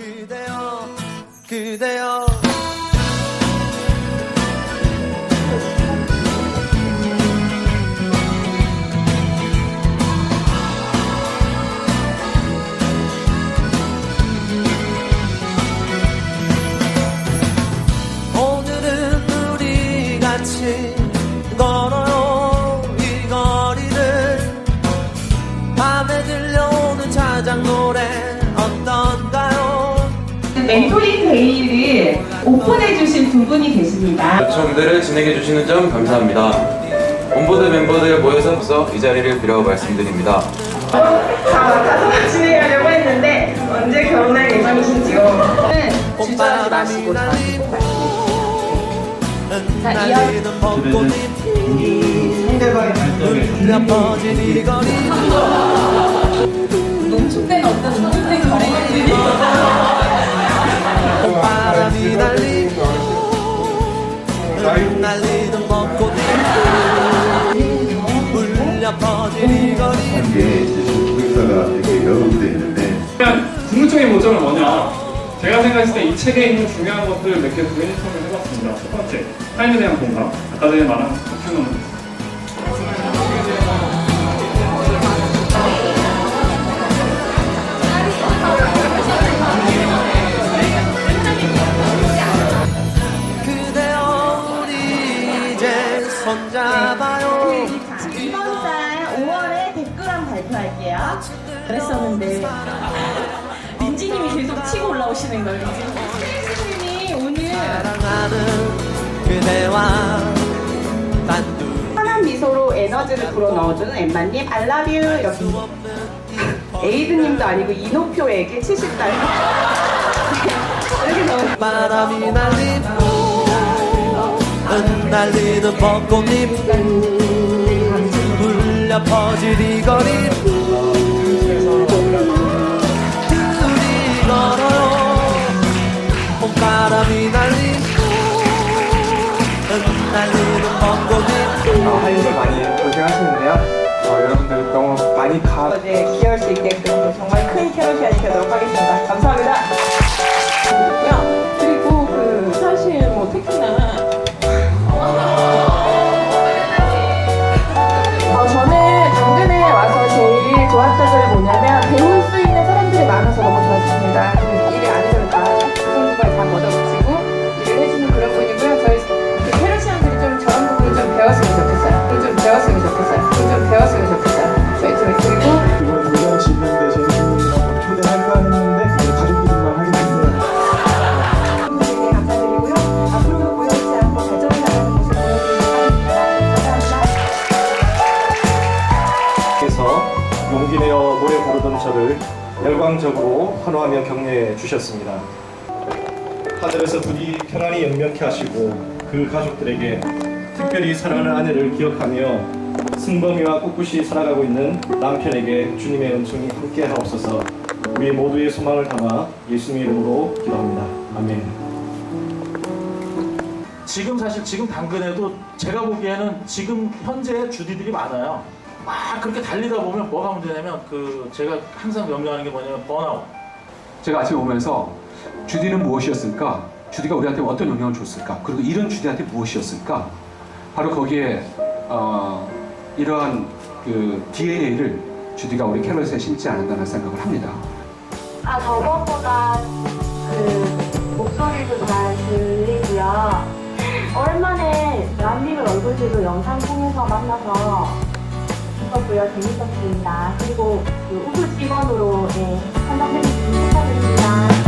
그대여 그대여. 오늘은 우리 같이 멘토링 데이를 오픈해 주신 두 분이 계십니다. 요청들을 진행해 주시는 점 감사합니다. 온보드 멤버들 모여서 이 자리를 빌어 말씀드립니다. 다 맡아서 진행하려고 했는데 언제 결혼할 예정이신지요? 주저하지 마시고 자, 상대방의 발전에 울 궁극적인 모점은 뭐냐? 제가 생각했을 때 이 책에 있는 중요한 것들을 몇개 브레인스토밍 해봤습니다. 첫 번째, 타인에 대한 공감. 아까 전에 말한 이제 손잡아요 이번 달 5월에 댓글함 발표할게요. 그랬었는데 민지님이 계속 치고 올라오시는 거예요. 민지님이 오늘 사랑하는 그대와 단둘. 환한 미소로 에너지를 불어 넣어주는 엠마님 알라뷰 이렇게. 에이드님도 아니고 이노표에게 70달 이렇게 넣어 바람이 날리고 흩날리는 벚꽃잎 울려 퍼질 이 거리 어, 하이브 많이 고생하시는데요. 어, 여러분들 너무 많이 가. 어제 귀여울 수 있게끔 정말 큰 캐럿이 되도록 하겠습니다. 감사합니다. 야, 그리고 그 사실 뭐 특히나 저를 열광적으로 환호하며 격려해 주셨습니다. 하늘에서 부디 평안히 영명케 하시고 그 가족들에게 특별히 사랑하는 아내를 기억하며 승범이와 꿋꿋이 살아가고 있는 남편에게 주님의 은총이 함께 하옵소서 우리 모두의 소망을 담아 예수님의 이름으로 기도합니다. 아멘. 지금 사실 지금 당근에도 제가 보기에는 지금 현재 주디들이 많아요. 막 그렇게 달리다 보면 뭐가 문제냐면 그 제가 항상 염려하는 게 뭐냐면 번아웃. 제가 아침에 오면서 주디는 무엇이었을까? 주디가 우리한테 어떤 영향을 줬을까? 그리고 이런 주디한테 무엇이었을까? 바로 거기에 어, 이러한 그 DNA를 주디가 우리 캘럿에 심지 않았다는 생각을 합니다. 아 저번보다 그 목소리도 잘 들리고요. 오랜만에 람님을 얼굴들도 영상 통해서 만나서 즐거웠고요. 재밌었습니다. 그리고 그 우글 직원으로의 네, 선정되신 분 축하드립니다.